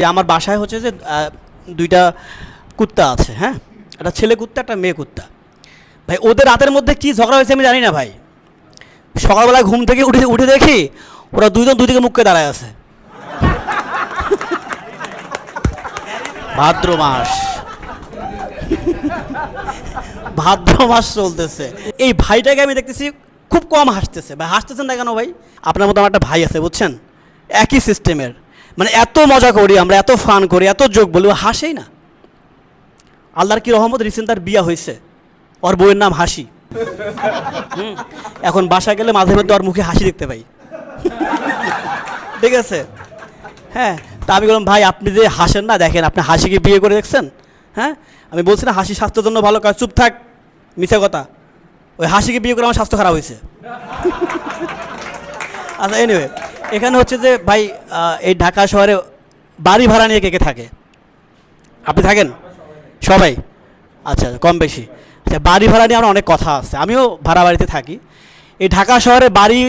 যে আমার বাসায় হচ্ছে যে দুইটা কুত্তা আছে হ্যাঁ? একটা ছেলে কুত্তা, একটা মেয়ে কুত্তা। ভাই, ওদের রাতের মধ্যে কি ঝগড়া হয়েছে আমি জানি না, ভাই। সকালবেলা ঘুম থেকে উঠে উঠে দেখি ওরা দুইজন দুই দিকে মুখকে দাঁড়ায় আছে। ভাদ্র মাস। ভাদ্র মাস চলতেছে। এই ভাইটাকে আমি দেখতেছি খুব কম হাসতেছে। ভাই, হাসতেছেন না কেন ভাই? আপনার মতো আমার একটা ভাই আছে, বুঝছেন? একই সিস্টেমের মানে এত মজা করি আমরা এত ফান করি এত যোগ বলি হাসেই না। আল্লাহর কি রহমত রিসেন্ট তার বিয়া হয়েছে। ওর বউয়ের নাম হাসি। হুম, এখন বাসা গেলে মাঝে মধ্যে ওর মুখে হাসি দেখতে পাই। ঠিক আছে? হ্যাঁ তা আমি বললাম ভাই আপনি যে হাসেন না দেখেন আপনি হাসিকে বিয়ে করে দেখছেন? হ্যাঁ আমি বলছি না হাসি স্বাস্থ্যের জন্য ভালো কাজ চুপ থাক মিথ্যা কথা। ওই হাসিকে বিয়ে করে আমার স্বাস্থ্য খারাপ হয়েছে। আচ্ছা এনিওয়ে এখানে হচ্ছে যে ভাই এই ঢাকা শহরে বাড়ি ভাড়া নিয়ে কে কে থাকে? আপনি থাকেন? সবাই? আচ্ছা কম বেশি। আচ্ছা বাড়ি ভাড়া নিয়ে আমার অনেক কথা আছে। আমিও ভাড়া বাড়িতে থাকি। এই ঢাকা শহরে বাড়ি,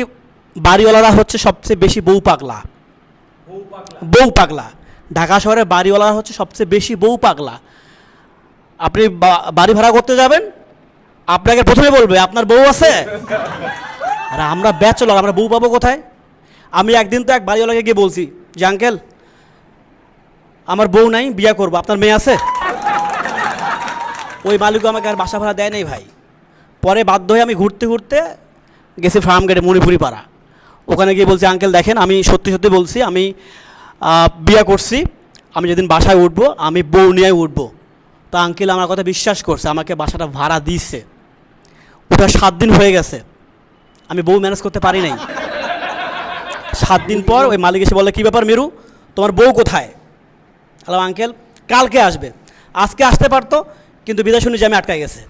বাড়িওয়ালারা হচ্ছে সবচেয়ে বেশি বউ পাগলা। বউ পাগলা। ঢাকা শহরে বাড়িওয়ালারা হচ্ছে সবচেয়ে বেশি বউ পাগলা। আপনি বাড়ি ভাড়া করতে যাবেন? আপনাকে প্রথমে বলবে, আপনার বউ আছে? আর আমরা ব্যাচলর, আমরা বউ পাবো কোথায়? আমি একদিন তো এক বাড়িওয়ালাকে গিয়ে বলছি, যে আঙ্কেল, আমার বউ নাই, বিয়ে করব, আপনার মেয়ে আছে? ওই মালিকও আমাকে আর বাসা ভাড়া দেয় নাই ভাই। পরে বাধ্য হয়ে আমি ঘুরতে ঘুরতে গেছি ফার্ম গেটে মণিপুরি পাড়া ওখানে গিয়ে বলছি, আঙ্কেল, দেখেন, আমি সত্যি সত্যি বলছি, আমি বিয়ে করছি, আমি যেদিন বাসায় উঠবো, আমি বউ নিয়ে উঠবো। তা আঙ্কেল আমার কথা বিশ্বাস করছে, আমাকে বাসাটা ভাড়া দিচ্ছে ওটা সাত দিন হয়ে গেছে। আমি বউ ম্যানেজ করতে পারি নাই। সাত দিন পর ওই মালিক এসে বলে কী ব্যাপার মেরু? তোমার বউ কোথায়? হ্যালো আঙ্কেল কালকে আসবে। আজকে আসতে পারতো, কিন্তু বিদায় শুনে জ্যামে আটকায় গেছে।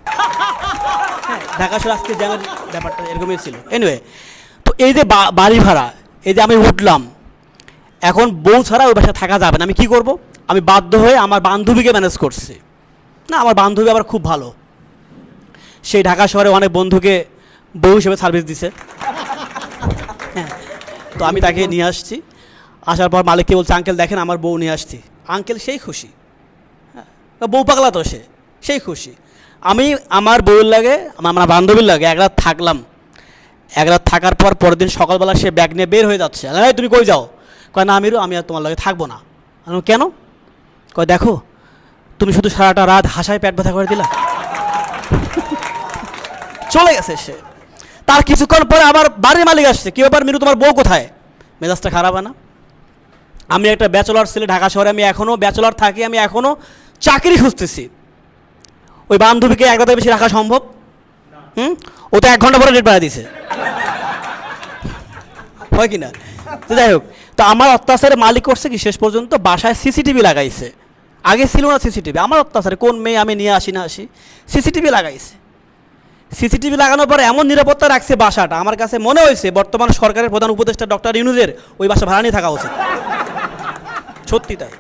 হ্যাঁ ঢাকা শহরে আজকে জ্যামের ব্যাপারটা এরকমই ছিল। এনিওয়ে তো এই যে বাড়ি ভাড়া, এই যে আমি উঠলাম, এখন বউ ছাড়া ওই বাসায় থাকা যাবে না। আমি কি করব? আমি বাধ্য হয়ে আমার বান্ধবীকে ম্যানেজ করছি। না, আমার বান্ধবী আবার খুব ভালো। সেই ঢাকা শহরে অনেক বন্ধুকে বউ হিসেবে সার্ভিস দিছে। হ্যাঁ তো আমি তাকে নিয়ে আসছি। আসার পর মালিককে বলছে আঙ্কেল দেখেন আমার বউ নিয়ে আসছি। আঙ্কেল সেই খুশি। হ্যাঁ বউ পাগলা তো সে সেই খুশি। আমি আমার বউয়ের লাগে আমার বান্ধবীর লাগে এক রাত থাকলাম। এক রাত থাকার পর পরের দিন সকালবেলা সে ব্যাগ নিয়ে বের হয়ে যাচ্ছে। "এই, তুমি কই যাও? কয় না আমিরও আমি আর তোমার লাগে থাকব না। কেন? কয় দেখো তুমি শুধু সারাটা রাত হাসায় পেট ব্যথা করে দিলা। চলে গেছে সে। তার কিছুক্ষণ পরে আবার বাড়ির মালিক আসছে। কি ব্যাপার মিরু তোমার বউ কোথায়? মেজাজটা খারাপ হয় না? আমি একটা ব্যাচেলর ছেলে, ঢাকা শহরে আমি এখনও ব্যাচেলর থাকি, আমি এখনও চাকরি খুঁজতেছি। ওই বান্ধবীকে এক বেশি রাখা সম্ভব? হুম? ও তো এক ঘণ্টা পরে ডেট বাড়া দিছে হয় কি না তো যাই হোক, তো আমার অত্যাচারে মালিক করছে কি শেষ পর্যন্ত? বাসায় সিসিটিভি লাগাইছে। আগে ছিল না সিসিটিভি আমার অত্যাচারে কোন মেয়ে আমি নিয়ে আসি না আসি সিসিটিভি লাগাইছে। সিসিটিভি লাগানোর পরে এমন নিরাপত্তা রাখছে বাসাটা। আমার কাছে মনে হয়েছে বর্তমান সরকারের প্রধান উপদেষ্টা ডক্টর ইউনুজের ওই বাসা ভাড়া নিয়ে থাকা উচিত। সত্যি তাই।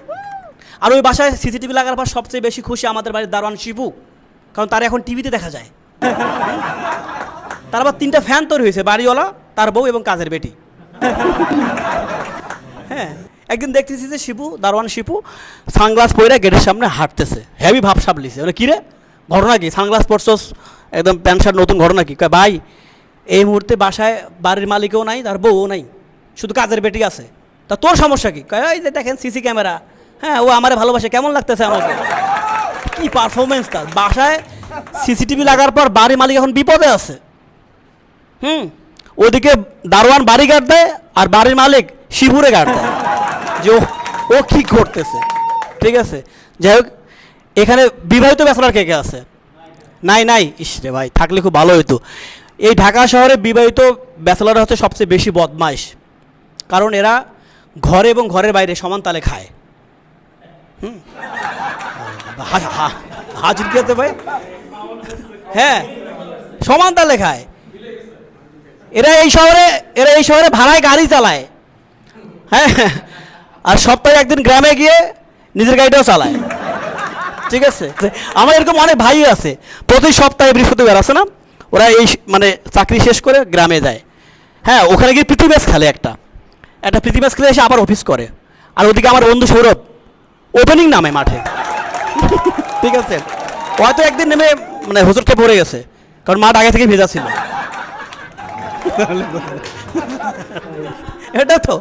আর ওই বাসায় সিসিটিভি লাগার পর সবচেয়ে বেশি খুশি আমাদের বাড়ির দারোয়ান শিবু, কারণ তার এখন টিভিতে দেখা যায়। তার আবার তিনটা ফ্যান তৈরি হয়েছে, বাড়িওয়ালা, তার বউ এবং কাজের বেটি। হ্যাঁ একদিন দেখতেছি যে শিবু, দারোয়ান শিপু সানগ্লাস পরে গেটের সামনে হাঁটতেছে। হেভি ভাব সাবলিছে বলে, কিরে? ঘটনা কি? সানগ্লাস পরছস? একদম প্যান্ট শার্ট নতুন ঘটনা কি ভাই, এই মুহূর্তে বাসায় বাড়ির মালিকও নাই, তার বউও নাই, শুধু কাজের বেটি আছে। তা তোর সমস্যা কি? এই যে দেখেন, সিসি ক্যামেরা হ্যাঁ ও আমার ভালোবাসে, কেমন লাগতেছে আমাকে? কি পারফরমেন্স তার, বাসায় সিসিটিভি লাগার পর বাড়ির মালিক এখন বিপদে আছে। হুম, ওদিকে দারোয়ান বাড়ি গার্ড দেয় আর বাড়ির মালিক শিবুরে গার্ড দেয়। যে ও ও কী করতেছে? ঠিক আছে? যাই হোক, এখানে বিবাহিত ব্যাচলার কে কে আছে? নাই নাই। ইস রে ভাই, থাকলে খুব ভালো হতো এই ঢাকা শহরে বিবাহিত ব্যাচলাররা হচ্ছে সবচেয়ে বেশি বদমাইশ। কারণ এরা ঘরে এবং ঘরের বাইরে সমান তালে খায়। হুম? হাজির হতে ভাই? হ্যাঁ সমান তালে খায়। এরা এই শহরে, এরা এই শহরে ভাড়ায় গাড়ি চালায়। হ্যাঁ আর সপ্তাহে একদিন গ্রামে গিয়ে নিজের গাড়িটাও চালায়। ঠিক আছে? আমার এরকম অনেক ভাই আছে। প্রতি সপ্তাহে বৃহস্পতিবার আছে না? ওরা এই মানে চাকরি শেষ করে গ্রামে যায়। হ্যাঁ ওখানে গিয়ে প্রীতি ম্যাচ খেলে একটা। একটা প্রীতি ম্যাচ খেলে এসে আবার অফিস করে। আর ওদিকে আমার বন্ধু সৌরভ ওপেনিং নামে মাঠে। ঠিক আছে? হয়তো একদিন নেমে মানে হোঁচটকে পড়ে গেছে। কারণ মাঠ আগে থেকে ভেজা ছিল। এটা তো